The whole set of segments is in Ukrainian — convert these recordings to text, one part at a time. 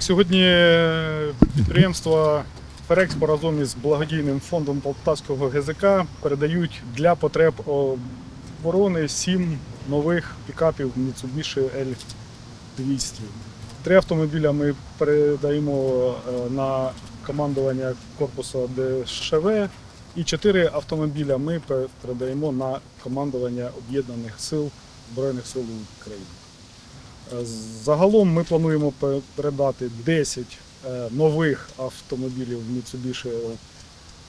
Сьогодні підприємство Ферекспо разом із благодійним фондом Полтавського ГЗК передають для потреб оборони сім нових пікапів Mitsubishi L200. Три автомобіля ми передаємо е, на командування корпусу ДШВ і чотири автомобіля ми передаємо на командування Об'єднаних сил Збройних сил України. Загалом ми плануємо передати 10 е, нових автомобілів Mitsubishi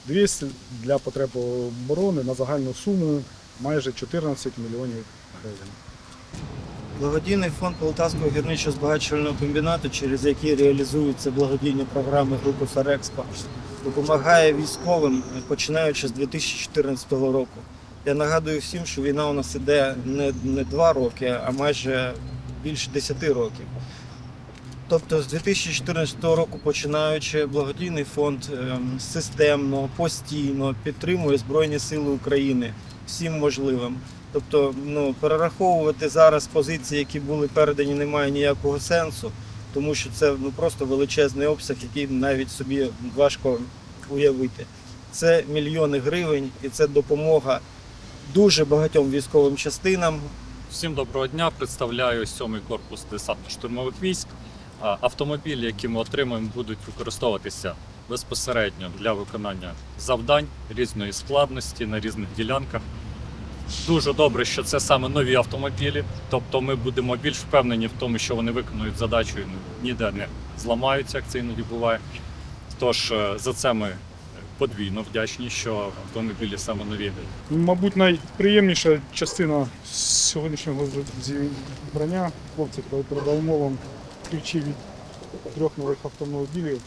L200 для потреб оборони на загальну суму майже 14 мільйонів гривень. Благодійний фонд Полтавського гірничо-збагачувального комбінату, через який реалізуються благодійні програми групи Ферекспо, допомагає військовим починаючи з 2014 року. Я нагадую всім, що війна у нас іде не, не 2 роки, а майже більше 10 років. Тобто з 2014 року починаючи, благодійний фонд ем, системно, постійно підтримує Збройні Сили України всім можливим. Тобто, ну перераховувати зараз позиції, які були передані, немає ніякого сенсу, тому що це ну просто величезний обсяг, який навіть собі важко уявити. Це мільйони гривень, і це допомога дуже багатьом військовим частинам. Всім доброго дня. Представляю сьомий корпус десантно-штурмових військ. Автомобілі, які ми отримуємо, будуть використовуватися безпосередньо для виконання завдань різної складності на різних ділянках. Дуже добре, що це саме нові автомобілі. Тобто ми будемо більш впевнені в тому, що вони виконують задачу і ніде не зламаються, як це іноді буває. Тож е, за це ми подвійно вдячні, що автомобілі саме нові. Мабуть, найприємніша частина сьогоднішнього зібрання. Хлопці, передаємо вам ключі від трьох нових автомобілів.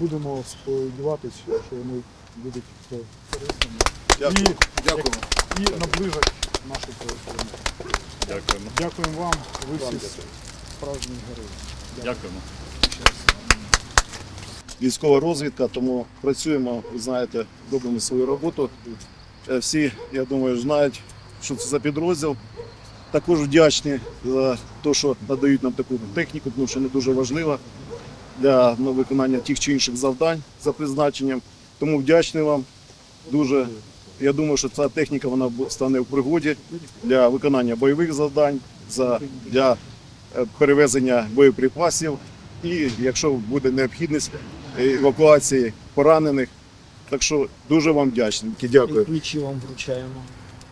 Будемо сподіватися, що вони будуть корисними Дякую. І- Дякую. і наближать нашу перемогу. Дякуємо. Дякуємо вам, ви всі справжні герої. Дякуємо. Військова розвідка, тому працюємо, ви знаєте, робимо свою роботу. Е, Всі, я думаю, знають, що це за підрозділ. Також вдячні за те, що надають нам таку техніку, тому що не дуже важлива для ну, виконання тих чи інших завдань за призначенням. Тому вдячний вам дуже. Я думаю, що ця техніка вона стане в пригоді для виконання бойових завдань, за, для е, перевезення боєприпасів і якщо буде необхідність е, евакуації поранених. Так що дуже вам вдячний. Дякую. Ключі вам вручаємо.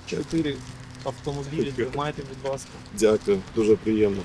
Чотири автомобілі, тримайте, будь ласка. Дякую, дуже приємно.